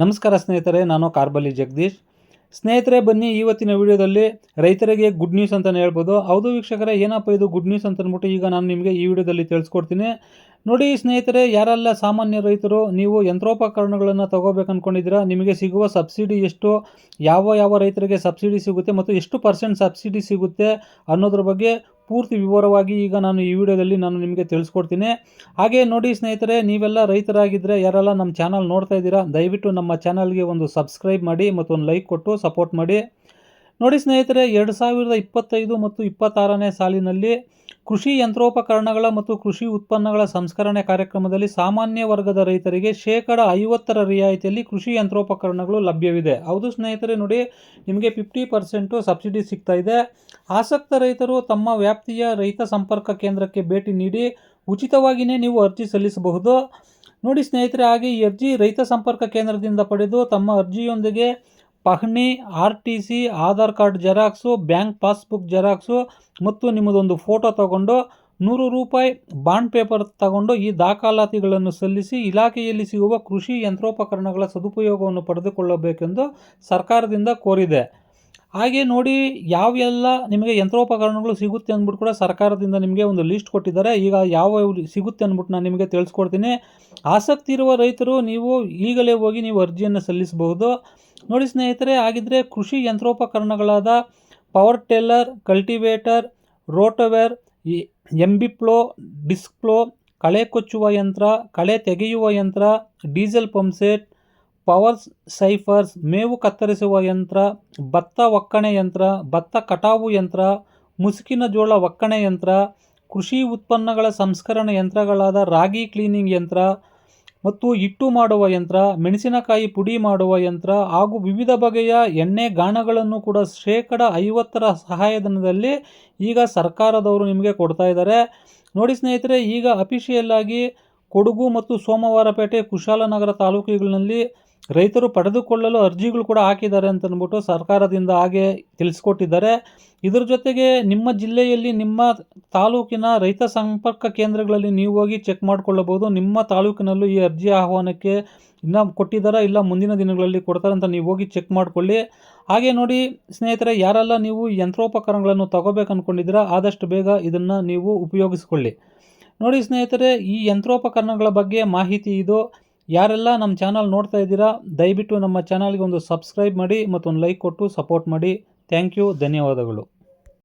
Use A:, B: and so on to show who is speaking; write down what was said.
A: ನಮಸ್ಕಾರ ಸ್ನೇಹಿತರೆ, ನಾನು ಕಾರ್ಬಲಿ ಜಗದೀಶ್. ಸ್ನೇಹಿತರೆ, ಬನ್ನಿ ಇವತ್ತಿನ ವಿಡಿಯೋದಲ್ಲಿ ರೈತರಿಗೆ ಗುಡ್ ನ್ಯೂಸ್ ಅಂತಲೇ ಹೇಳ್ಬೋದು. ಹೌದು ವೀಕ್ಷಕರೇ, ಏನಪ್ಪ ಇದು ಗುಡ್ ನ್ಯೂಸ್ ಅಂತ ಅಂದ್ಬಿಟ್ಟು ಈಗ ನಾನು ನಿಮಗೆ ಈ ವಿಡಿಯೋದಲ್ಲಿ ತಿಳಿಸ್ಕೊಡ್ತೀನಿ. ನೋಡಿ ಸ್ನೇಹಿತರೆ, ಯಾರೆಲ್ಲ ಸಾಮಾನ್ಯ ರೈತರು, ನೀವು ಯಂತ್ರೋಪಕರಣಗಳನ್ನು ತಗೋಬೇಕು ಅಂದ್ಕೊಂಡಿದ್ದೀರಾ ನಿಮಗೆ ಸಿಗುವ ಸಬ್ಸಿಡಿ ಎಷ್ಟು, ಯಾವ ಯಾವ ರೈತರಿಗೆ ಸಬ್ಸಿಡಿ ಸಿಗುತ್ತೆ ಮತ್ತು ಎಷ್ಟು ಪರ್ಸೆಂಟ್ ಸಬ್ಸಿಡಿ ಸಿಗುತ್ತೆ ಅನ್ನೋದ್ರ ಬಗ್ಗೆ ಪೂರ್ತಿ ವಿವರವಾಗಿ ಈಗ ನಾನು ಈ ವಿಡಿಯೋದಲ್ಲಿ ನಾನು ನಿಮಗೆ ತಿಳಿಸ್ಕೊಡ್ತೀನಿ. ಹಾಗೆ ನೋಡಿ ಸ್ನೇಹಿತರೆ, ನೀವೆಲ್ಲ ರೈತರಾಗಿದ್ದರೆ ಯಾರೆಲ್ಲ ನಮ್ಮ ಚಾನಲ್ ನೋಡ್ತಾ ಇದ್ದೀರಾ, ದಯವಿಟ್ಟು ನಮ್ಮ ಚಾನಲ್ಗೆ ಒಂದು ಸಬ್ಸ್ಕ್ರೈಬ್ ಮಾಡಿ ಮತ್ತು ಒಂದು ಲೈಕ್ ಕೊಟ್ಟು ಸಪೋರ್ಟ್ ಮಾಡಿ. ನೋಡಿ ಸ್ನೇಹಿತರೆ, ಎರಡು ಸಾವಿರದ ಇಪ್ಪತ್ತೈದು ಮತ್ತು ಇಪ್ಪತ್ತಾರನೇ ಸಾಲಿನಲ್ಲಿ ಕೃಷಿ ಯಂತ್ರೋಪಕರಣಗಳ ಮತ್ತು ಕೃಷಿ ಉತ್ಪನ್ನಗಳ ಸಂಸ್ಕರಣೆ ಕಾರ್ಯಕ್ರಮದಲ್ಲಿ ಸಾಮಾನ್ಯ ವರ್ಗದ ರೈತರಿಗೆ ಶೇಕಡ ಐವತ್ತರ ರಿಯಾಯಿತಿಯಲ್ಲಿ ಕೃಷಿ ಯಂತ್ರೋಪಕರಣಗಳು ಲಭ್ಯವಿದೆ. ಹೌದು ಸ್ನೇಹಿತರೆ, ನೋಡಿ ನಿಮಗೆ ಫಿಫ್ಟಿ ಪರ್ಸೆಂಟು ಸಬ್ಸಿಡಿ ಸಿಗ್ತಾ ಇದೆ. ಆಸಕ್ತ ರೈತರು ತಮ್ಮ ವ್ಯಾಪ್ತಿಯ ರೈತ ಸಂಪರ್ಕ ಕೇಂದ್ರಕ್ಕೆ ಭೇಟಿ ನೀಡಿ ಉಚಿತವಾಗಿಯೇ ನೀವು ಅರ್ಜಿ ಸಲ್ಲಿಸಬಹುದು. ನೋಡಿ ಸ್ನೇಹಿತರೆ, ಹಾಗೆ ಈ ಅರ್ಜಿ ರೈತ ಸಂಪರ್ಕ ಕೇಂದ್ರದಿಂದ ಪಡೆದು ತಮ್ಮ ಅರ್ಜಿಯೊಂದಿಗೆ ಪಹಣಿ R T C, Aadhaar card xerox, bank passbook xerox ಮತ್ತು ನಿಮ್ಮದೊಂದು ಫೋಟೋ ತಗೊಂಡು ನೂರು ರೂಪಾಯಿ ಬಾಂಡ್ ಪೇಪರ್ ತಗೊಂಡು ಈ ದಾಖಲಾತಿಗಳನ್ನು ಸಲ್ಲಿಸಿ ಇಲಾಖೆಯಲ್ಲಿ ಸಿಗುವ ಕೃಷಿ ಯಂತ್ರೋಪಕರಣಗಳ ಸದುಪಯೋಗವನ್ನು ಪಡೆದುಕೊಳ್ಳಬೇಕೆಂದು ಸರ್ಕಾರದಿಂದ ಕೋರಿದೆ. ಹಾಗೆ ನೋಡಿ, ಯಾವೆಲ್ಲ ನಿಮಗೆ ಯಂತ್ರೋಪಕರಣಗಳು ಸಿಗುತ್ತೆ ಅಂದ್ಬಿಟ್ಟು ಕೂಡ ಸರ್ಕಾರದಿಂದ ನಿಮಗೆ ಒಂದು ಲಿಸ್ಟ್ ಕೊಟ್ಟಿದ್ದಾರೆ. ಈಗ ಯಾವ ಸಿಗುತ್ತೆ ಅಂದ್ಬಿಟ್ಟು ನಾನು ನಿಮಗೆ ತಿಳಿಸ್ಕೊಡ್ತೀನಿ. ಆಸಕ್ತಿ ಇರುವ ರೈತರು ನೀವು ಈಗಲೇ ಹೋಗಿ ನೀವು ಅರ್ಜಿಯನ್ನು ಸಲ್ಲಿಸಬಹುದು. ನೋಡಿ ಸ್ನೇಹಿತರೆ ಆಗಿದ್ದರೆ ಕೃಷಿ ಯಂತ್ರೋಪಕರಣಗಳಾದ power tiller cultivator rotavator MB plough disc plough ಕಳೆ ಕೊಚ್ಚುವ ಯಂತ್ರ, ಕಳೆ ತೆಗೆಯುವ ಯಂತ್ರ ಡೀಸೆಲ್ ಪಂಪ್ಸೆಟ್ ಪವರ್ ಸೈಫರ್ಸ್ ಮೇವು ಕತ್ತರಿಸುವ ಯಂತ್ರ, ಭತ್ತ ಒಕ್ಕಣೆ ಯಂತ್ರ, ಭತ್ತ ಕಟಾವು ಯಂತ್ರ, ಮುಸುಕಿನ ಜೋಳ ಒಕ್ಕಣೆ ಯಂತ್ರ, ಕೃಷಿ ಉತ್ಪನ್ನಗಳ ಸಂಸ್ಕರಣ ಯಂತ್ರಗಳಾದ ರಾಗಿ ಕ್ಲೀನಿಂಗ್ ಯಂತ್ರ ಮತ್ತು ಹಿಟ್ಟು ಮಾಡುವ ಯಂತ್ರ, ಮೆಣಸಿನಕಾಯಿ ಪುಡಿ ಮಾಡುವ ಯಂತ್ರ ಹಾಗೂ ವಿವಿಧ ಬಗೆಯ ಎಣ್ಣೆ ಗಾಣಗಳನ್ನು ಕೂಡ ಶೇಕಡ ಐವತ್ತರ ಸಹಾಯಧನದಲ್ಲಿ ಈಗ ಸರ್ಕಾರದವರು ನಿಮಗೆ ಕೊಡ್ತಾ ಇದ್ದಾರೆ. ನೋಡಿ ಸ್ನೇಹಿತರೆ, ಈಗ ಅಫಿಷಿಯಲ್ಲಾಗಿ ಕೊಡಗು ಮತ್ತು ಸೋಮವಾರಪೇಟೆ ಕುಶಾಲನಗರ ತಾಲೂಕುಗಳಲ್ಲಿ ರೈತರು ಪಡೆದುಕೊಳ್ಳಲು ಅರ್ಜಿಗಳು ಕೂಡ ಹಾಕಿದ್ದಾರೆ ಅಂತ ಅಂದ್ಬಿಟ್ಟು ಸರ್ಕಾರದಿಂದ ಹಾಗೆ ತಿಳಿಸ್ಕೊಟ್ಟಿದ್ದಾರೆ. ಇದರ ಜೊತೆಗೆ ನಿಮ್ಮ ಜಿಲ್ಲೆಯಲ್ಲಿ ನಿಮ್ಮ ತಾಲೂಕಿನ ರೈತ ಸಂಪರ್ಕ ಕೇಂದ್ರಗಳಲ್ಲಿ ನೀವು ಹೋಗಿ ಚೆಕ್ ಮಾಡಿಕೊಳ್ಳಬಹುದು. ನಿಮ್ಮ ತಾಲೂಕಿನಲ್ಲೂ ಈ ಅರ್ಜಿ ಆಹ್ವಾನಕ್ಕೆ ಇನ್ನೂ ಕೊಟ್ಟಿದ್ದಾರಾ ಇಲ್ಲ ಮುಂದಿನ ದಿನಗಳಲ್ಲಿ ಕೊಡ್ತಾರೆ ಅಂತ ನೀವು ಹೋಗಿ ಚೆಕ್ ಮಾಡಿಕೊಳ್ಳಿ. ಹಾಗೆ ನೋಡಿ ಸ್ನೇಹಿತರೆ, ಯಾರೆಲ್ಲ ನೀವು ಯಂತ್ರೋಪಕರಣಗಳನ್ನು ತಗೋಬೇಕು ಅಂದ್ಕೊಂಡಿದ್ದೀರಾ ಆದಷ್ಟು ಬೇಗ ಇದನ್ನು ನೀವು ಉಪಯೋಗಿಸ್ಕೊಳ್ಳಿ. ನೋಡಿ ಸ್ನೇಹಿತರೆ, ಈ ಯಂತ್ರೋಪಕರಣಗಳ ಬಗ್ಗೆ ಮಾಹಿತಿ ಇದು. ಯಾರೆಲ್ಲ ನಮ್ಮ ಚಾನಲ್ ನೋಡ್ತಾ ಇದ್ದೀರಾ, ದಯವಿಟ್ಟು ನಮ್ಮ ಚಾನಲ್ಗೆ ಒಂದು ಸಬ್ಸ್ಕ್ರೈಬ್ ಮಾಡಿ ಮತ್ತೊಂದು ಲೈಕ್ ಕೊಟ್ಟು ಸಪೋರ್ಟ್ ಮಾಡಿ. ಥ್ಯಾಂಕ್ ಯು, ಧನ್ಯವಾದಗಳು.